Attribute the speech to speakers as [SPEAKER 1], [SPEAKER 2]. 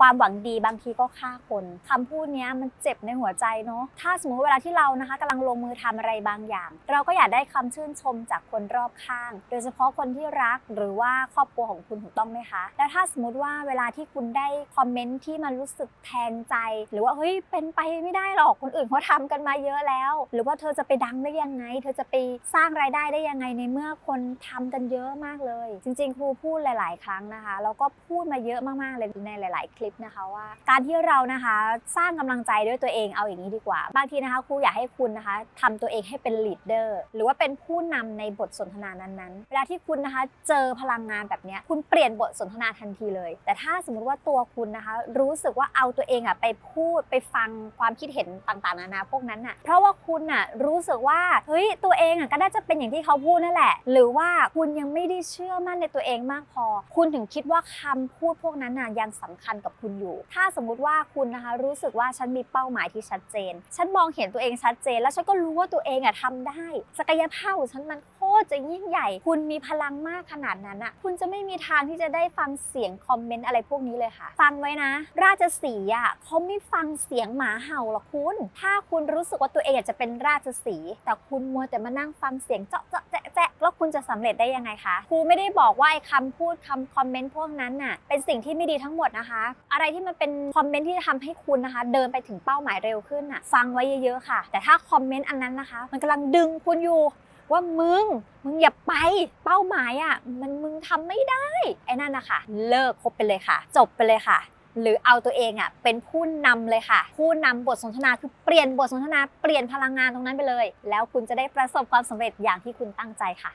[SPEAKER 1] ความหวังดีบางทีก็ฆ่าคนคำพูดนี้มันเจ็บในหัวใจเนาะถ้าสมมติเวลาที่เรานะคะกำลังลงมือทำอะไรบางอย่าง เราก็อยากได้คำชื่นชมจากคนรอบข้าง โดยเฉพาะคนที่รักหรือว่าครอบครัวของคุณถูกต้องไหมคะ แล้วถ้าสมมติว่าเวลาที่คุณได้คอมเมนต์ที่มันรู้สึกแทงใจ หรือว่าเฮ้ยเป็นไปไม่ได้หรอกคนอื่นเขาทำกันมาเยอะแล้ว หรือว่าเธอจะไปดังได้ยังไง เธอจะไปสร้างรายได้ได้ยังไงในเมื่อคนทำกันเยอะมากเลย จริง ๆ ครูพูดหลาย ๆ ครั้งนะคะแล้วก็พูดมาเยอะมากๆเลยในหลาย ๆ คลิปนะคะว่า การที่เรานะคะสร้างกำลังใจด้วยตัวเองเอาอย่างนี้ดีกว่า บางทีนะคะครูอยากให้คุณนะคะทำตัวเองให้เป็นลีดเดอร์หรือว่าเป็นผู้นำในบทสนทนานั้นๆ เวลาที่คุณนะคะเจอพลังงานแบบนี้คุณเปลี่ยนบทสนทนาทันทีเลย แต่ถ้าสมมติว่าตัวคุณนะคะ รู้สึกว่าเอาตัวเองอะไปพูดไปฟังความคิดเห็นต่างๆนานาพวกนั้นน่ะเพราะว่าคุณน่ะรู้สึกว่าเฮ้ยตัวเองอะก็น่าจะเป็นอย่างที่เขาพูดนั่นแหละ หรือว่าคุณยังไม่ได้เชื่อมั่นในตัวเองมากพอ คุณถึงคิดว่าคำพูดพวกนั้นน่ะยังสำคัญกับคุณอยู่ ถ้าสมมุติว่าคุณนะคะรู้สึกว่าฉันมีเป้าหมายที่ชัดเจน ฉันมองเห็นตัวเองชัดเจน แล้วฉันก็รู้ว่าตัวเองอะทำได้ ศักยภาพของฉันมันโค ตรจะยิ่งใหญ่ คุณมีพลังมากขนาดนั้นอะคุณจะไม่มีทางที่จะได้ฟังเสียงคอมเมนต์อะไรพวกนี้เลยค่ะ ฟังไว้นะ ราชสีอะเขาไม่ฟังเสียงหมาเห่าหรอกคุณ ถ้าคุณรู้สึกว่าตัวเองอยากจะเป็นราชสี แต่คุณมัวแต่มานั่งฟังเสียงเจาะเจาะแจ๊ะแจ๊ะแล้วคุณจะสำเร็จได้ยังไงคะครูไม่ได้บอกว่าไอ้คำพูดคำคอมเมนต์พวกนั้นน่ะเป็นสิ่งที่ไม่ดีทั้งหมดนะคะ อะไรที่มันเป็นคอมเมนต์ที่จะทำให้คุณนะคะ เดินไปถึงเป้าหมายเร็วขึ้นน่ะ ฟังไว้เยอะๆค่ะ แต่ถ้าคอมเมนต์อันนั้นนะคะ มันกำลังดึงคุณอยู่ ว่ามึง มึงอย่าไปเป้าหมายอะมันมึงทำไม่ได้ไอ้นั่นนะคะเลิกคบไปเลยค่ะ จบไปเลยค่ะ หรือเอาตัวเองอะเป็นผู้นำเลยค่ะ ผู้นำบทสนทนาคือเปลี่ยนบทสนทนาเปลี่ยนพลังงานตรงนั้นไปเลย แล้วคุณจะได้ประสบความสำเร็จอย่างที่คุณตั้งใจค่ะ